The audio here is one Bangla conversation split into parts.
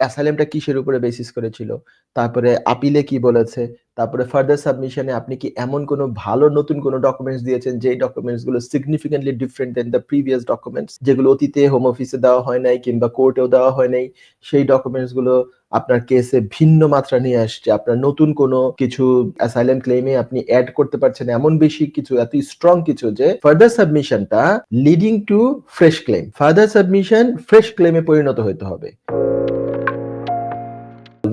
অ্যাসাইলামটা কিসের উপরে বেসিস করেছিল? তারপরে আপিলে কি বলেছে? তারপরে ফার্দার সাবমিশনে আপনি কি এমন কোনো ভালো নতুন কোনো ডকুমেন্টস দিয়েছেন যে ডকুমেন্টসগুলো significantly different than the previous documents যেগুলো অতীতে হোম অফিসে দেওয়া হয় নাই কিংবা কোর্টেও দেওয়া হয় নাই, সেই ডকুমেন্টসগুলো আপনার কেসে ভিন্ন মাত্রা নিয়ে আসছে। আপনার নতুন কোনো কিছু অ্যাসাইলেম ক্লেমে আপনি অ্যাড করতে পারছেন এমন বেশি কিছু, এত স্ট্রং কিছু যে further সাবমিশনটা leading to fresh claim further submission fresh ক্লেমে পরিণত হতে হবে।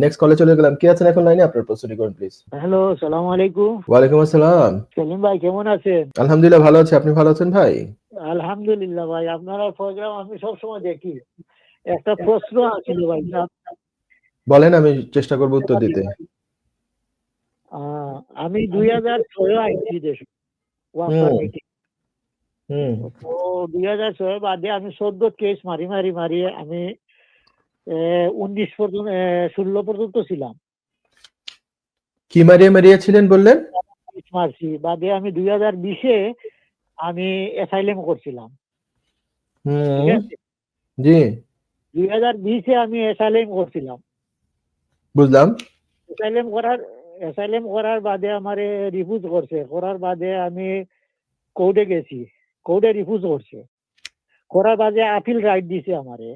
নেক্সট কলে চলে গেলাম। কে আছেন এখন লাইনে? আপনার প্রশ্নটি করুন প্লিজ হ্যালো সালাম আলাইকুম। ওয়ালাইকুম আসসালাম। সেলিম ভাই কেমন আছেন? আলহামদুলিল্লাহ ভালো আছি। আপনি ভালো আছেন ভাই? আলহামদুলিল্লাহ ভাই আপনার প্রোগ্রাম আমি সব সময় দেখি। একটা প্রশ্ন আছিল ভাই বলেন আমি চেষ্টা করব উত্তর দিতে। আমি দুই হাজার ছয় আইছি দেশ দুই হাজার ছয় বাদে আমি চোদ্দ কেস মারি মারি মারি আমি উনিশ পর্যন্ত ষোলো পর্যন্ত ছিলাম। কি মারিয়ে মারিয়েছিলেন বললেন? মারছি বাদে আমি দুই হাজার বিশে আমি অ্যাসাইলেম করছিলাম। জি। দুই হাজার বিশে আমি অ্যাসাইলেম করছিলাম। বুঝলাম। অ্যাসাইলেম করার অ্যাসাইলেম করার বাদে আমারে রিফিউজ করছে। করার বাদে আমি কোর্টে গেছি। কোর্টে রিফিউজ করছে। করার বাদে আপিল রাইট দিছে আমারে।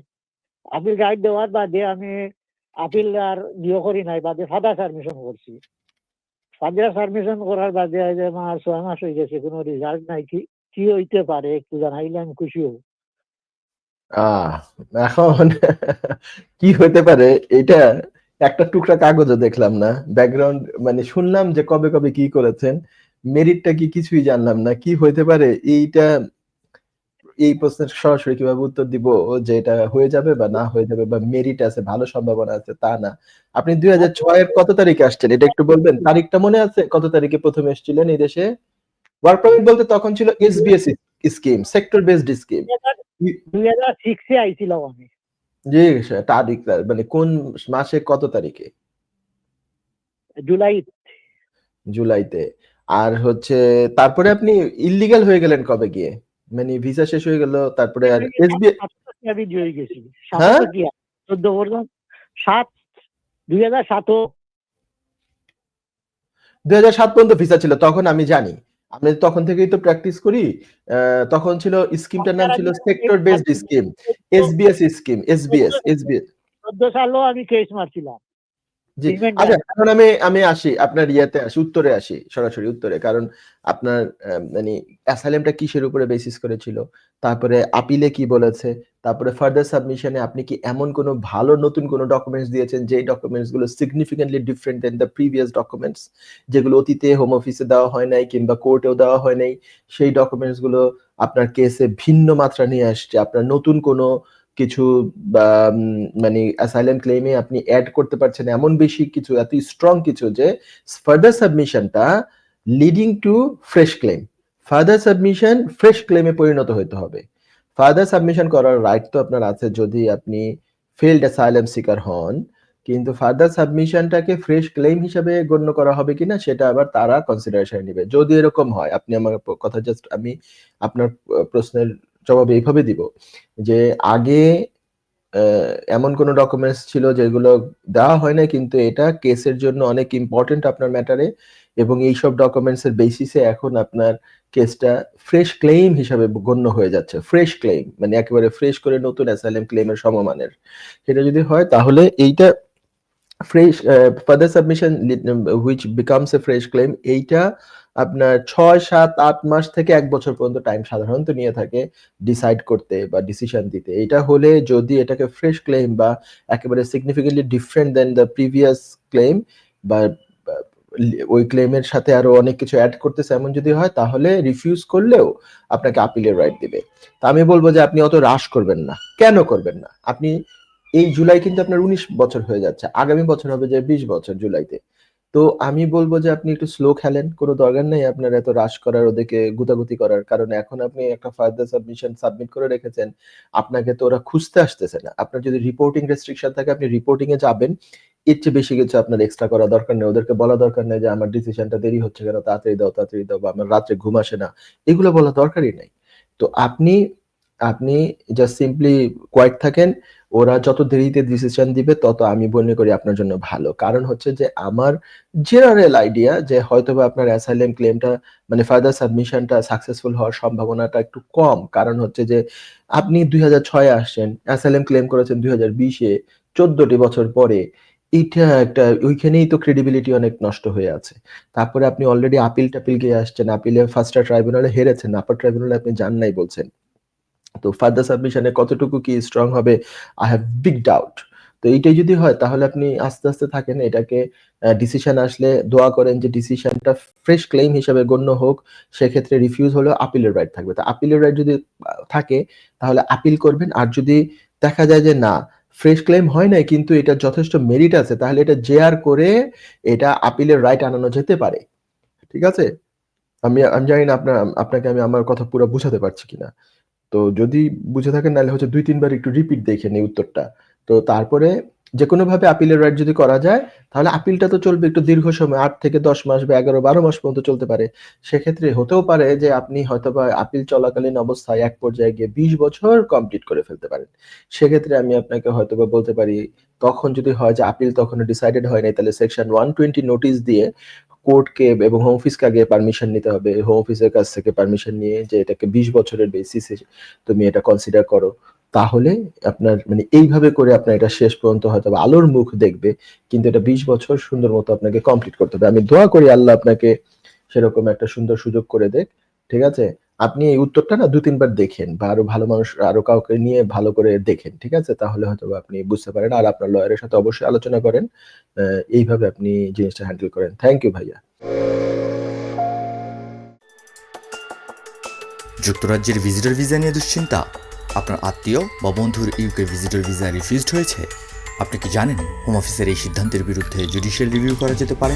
আপিল গাইড দেওয়ার বাদে আমি আপিল আর ইয়ে করি নাই, বাদে ফাদার সাবমিশন করছি। ফাদার সাবমিশন করার বাদে আজ আমার ছয় মাস হয়ে গেছে, কোনো রেজাল্ট নাই, কি কি হইতে পারে একটু জানাইলে আমি খুশি হব। এখন কি হতে পারে এটা একটা টুকরা কাগজও দেখলাম না। ব্যাকগ্রাউন্ড মানে শুনলাম যে কবে কবে কি করেছেন মেরিটটা কি কিছুই জানলাম না, কি হইতে পারে, এইটা এই প্রশ্নের সরাসরি কীভাবে উত্তর দিব? যে এটা হয়ে যাবে বা না হয়ে যাবে বা মেরিট আছে ভালো সম্ভাবনা আছে তা না। আপনি দুই হাজার ছয়ের কত তারিখে আসছেন? এটা একটু বলবেন। তারিখটা মনে আছে? কত তারিখে প্রথম এসেছিলেন এই দেশে? ওয়ার্ক পারমিট বলতে তখন ছিল SBS scheme sector based scheme দুই হাজার সিক্সে আইছিলাম আমি। জি তারিখ মানে কোন মাসে কত তারিখে? জুলাই। জুলাইতে। আর হচ্ছে তারপরে আপনি ইলিগাল হয়ে গেলেন কবে গিয়ে? মানে ভিসা শেষ হয়ে গেল তারপরে আর এসবি গেছি হ্যাঁ? পর্যন্ত সাত দুই হাজার সাতও দুই হাজার সাত পর্যন্ত ভিসা ছিল তখন আমি জানি। আমি তখন থেকেই তো প্র্যাকটিস করি। তখন ছিল স্কিমটার নাম ছিল sector based scheme SBS scheme SBS SBS চোদ্দ সালেও আমি কেস মারছিলাম। জি। আচ্ছা এখন আমি আমি আসি আপনার ইয়েতে আসি উত্তরে আসি সরাসরি উত্তরে। কারণ আপনার মানে অ্যাসাইলামটা কিসের উপরে বেসিস করেছিল? তারপরে আপিলে কি বলেছে? তারপরে ফার্দার সাবমিশনে আপনি কি এমন কোনো ভালো নতুন কোনো ডকুমেন্টস দিয়েছেন যে ডকুমেন্টসগুলো significantly different than the previous documents যেগুলো অতীতে হোম অফিসে দেওয়া হয় নাই কিংবা কোর্টেও দেওয়া হয় নাই সেই ডকুমেন্টসগুলো আপনার কেসে ভিন্ন মাত্রা নিয়ে আসছে। আপনার নতুন কোনো কিছু মানে অ্যাসাইলেন্ট ক্লেমে আপনি অ্যাড করতে পারছেন এমন বেশি কিছু, এত স্ট্রং কিছু যে further সাবমিশনটা leading to fresh claim further submission fresh ক্লেমে পরিণত হতে হবে। ফার্দার সাবমিশন করার রাইট তো আপনার আছে যদি আপনি ফেল্ড অ্যাসাইলেম সিকার হন, কিন্তু ফার্দার সাবমিশনটাকে ফ্রেশ ক্লেম হিসাবে গণ্য করা হবে কিনা সেটা আবার তারা কনসিডারেশন নেবে। যদি এরকম হয়, আপনি আমার কথা জাস্ট আমি আপনার প্রশ্নের জবাব এইভাবে দিব যে আগে এমন কোনো ডকুমেন্টস ছিল যেগুলো দেওয়া হয় না কিন্তু এটা কেসের জন্য অনেক ইম্পর্টেন্ট আপনার ম্যাটারে এবং এইসব ডকুমেন্টস এর বেসিসে এখন আপনার কেসটা ফ্রেশ ক্লেইম হিসাবে গণ্য হয়ে যাচ্ছে ফ্রেশ ক্লেইম মানে একেবারে ফ্রেশ করে নতুন অ্যাসাইলেম ক্লেইমের সমমানের। সেটা যদি হয় তাহলে এইটা fresh further submission which becomes a fresh claim এইটা আপনার ছয়, সাত, আট মাস থেকে এক বছর পর্যন্ত টাইম সাধারণত নিয়ে থাকে ডিসাইড করতে বা ডিসিশন দিতে। এটা হলে যদি এটাকে ফ্রেশ ক্লেম বা একেবারে significantly different than the previous claim বা ওই ক্লেমের সাথে আরও অনেক কিছু অ্যাড করতেছে এমন যদি হয়, তাহলে রিফিউজ করলেও আপনাকে আপিলের রাইট দিবে। তা আমি বলব যে আপনি অত রাশ করবেন না। কেন করবেন না? আপনি এই জুলাই কিন্তু আপনার উনিশ বছর হয়ে যাচ্ছে। আগামী বছর হবে যে বিশ বছর জুলাইতে। তো আমি বলব যে আপনি একটু স্লো খেলেন, কোনো দরকার নেই আপনার এত রাশ করার, ওদেরকে গুতাগুতি করার। কারণ এখন আপনি একটা ফার্দার সাবমিশন সাবমিট করে রেখেছেন, আপনাকে তো ওরা খুঁজতে আসতেছে না। আপনার যদি রিপোর্টিং রেস্ট্রিকশন থাকে, আপনি রিপোর্টিং এ যাবেন। এর চেয়ে বেশি কিছু আপনার এক্সট্রা করা দরকার নেই। ওদেরকে বলা দরকার নেই যে, আমার ডিসিশনটা দেরি হচ্ছে কেন? তাড়াতাড়ি দাও তাড়াতাড়ি দাও, বা আমার রাত্রে ঘুম আসে না। এগুলো বলা দরকারই নাই। তো আপনি আপনি জাস্ট সিম্পলি কোয়াইট থাকেন, ওরা যত দেরিতে ডিসিশন দিবে, তত আমি মনে করি আপনার জন্য ভালো। কারণ হচ্ছে যে, আমার জেনারেল আইডিয়া যে হয়তো বা আপনার অ্যাসাইলেম ক্লেমটা মানে ফার্দার সাবমিশনটা সাকসেসফুল হওয়ার সম্ভাবনাটা একটু কম। কারণ হচ্ছে যে, আপনি দুই হাজার ছয়ে আসছেন অ্যাসাইলেম ক্লেম করেছেন দুই হাজার বিশে চোদ্দটি বছর পরে, এইটা একটা, ওইখানেই তো ক্রেডিবিলিটি অনেক নষ্ট হয়ে আছে। তারপরে আপনি অলরেডি আপিল টাপিল গিয়ে আসছেন আপিলে ফার্স্ট ট্রাইব্যুনালে হেরেছেন আপার ট্রাইব্যুনালে আপনি যান নাই বলছেন। তো ফার্দার সাবমিশনে কতটুকু কি স্ট্রং হবে আই হ্যাভ বিগ ডাউট তো এইটাই যদি হয়, তাহলে আপনি আস্তে আস্তে থাকেন, এটাকে ডিসিশন আসলে দোয়া করেন যে ডিসিশনটা ফ্রেশ ক্লেম হিসেবে গণ্য হোক, সেক্ষেত্রে রিফিউজ হলেও আপিলের রাইট থাকবে। তো আপিলের রাইট যদি থাকে, তাহলে আপিল করবেন। আর যদি দেখা যায় যে না ফ্রেশ ক্লেম হয় নাই, কিন্তু এটা যথেষ্ট মেরিট আছে, তাহলে এটা জেআর করে এটা আপিলের রাইট আনানো যেতে পারে। ঠিক আছে? আমি আমি জানি না আপনার, আপনাকে আমি আমার কথা পুরো বুঝাতে পারছি কিনা। তো যদি বুঝে থাকেন নাহলে হচ্ছে দুই, তিনবার একটু রিপিট দেখে নিই উত্তরটা। তো তারপরে যে কোনো ভাবে আপিলের রাইট যদি করা যায়, তাহলে আপিলটা তো চলবে একটু দীর্ঘ সময়, আট থেকে দশ মাস বা এগারো, বারো মাস পর্যন্ত চলতে পারে। সেক্ষেত্রে হতেও পারে যে আপনি হয়তো বা আপিল চলাকালীন অবস্থায় এক পর্যায়ে গিয়ে বিশ বছর কমপ্লিট করে ফেলতে পারেন। সেক্ষেত্রে আমি আপনাকে হয়তোবা বলতে পারি, তখন যদি হয় যে আপিল তখন ডিসাইডেড হয় নাই, তাহলে সেকশন ওয়ান টোয়েন্টি নোটিশ দিয়ে কোর্টকে এবং হোম অফিসকে আগে পারমিশন নিতে হবে। হোম অফিসের কাছ থেকে পারমিশন নিয়ে যে এটাকে বিশ বছরের বেসিসে তুমি এটা কনসিডার করো। তাহলে আপনার মানে এইভাবে করে আপনার এটা শেষ পর্যন্ত হয়তো আলোর মুখ দেখবে, কিন্তু এটা বিশ বছর সুন্দর মতো আপনাকে কমপ্লিট করতে হবে। আমি দোয়া করি আল্লাহ আপনাকে সেরকম একটা সুন্দর সুযোগ করে দেখ ঠিক আছে? আপনি এই উত্তরটা না দু তিনবার দেখেন বা আরও ভালো মানুষ, আরও কাউকে নিয়ে ভালো করে দেখেন, ঠিক আছে? তাহলে হয়তো আপনি বুঝতে পারেন আর আপনার লয়ারের সাথে অবশ্যই আলোচনা করেন। এইভাবে আপনি জিনিসটা হ্যান্ডেল করেন। থ্যাংক ইউ ভাইয়া। যুক্তরাজ্যের ভিজিটর ভিসা নিয়ে দুশ্চিন্তা? আপনার আত্মীয় বা বন্ধুর ইউকে ভিজিটর ভিসা রিফিউজড হয়েছে? আপনি কি জানেন হোম অফিসের এই সিদ্ধান্তের বিরুদ্ধে জুডিশিয়াল রিভিউ করা যেতে পারে?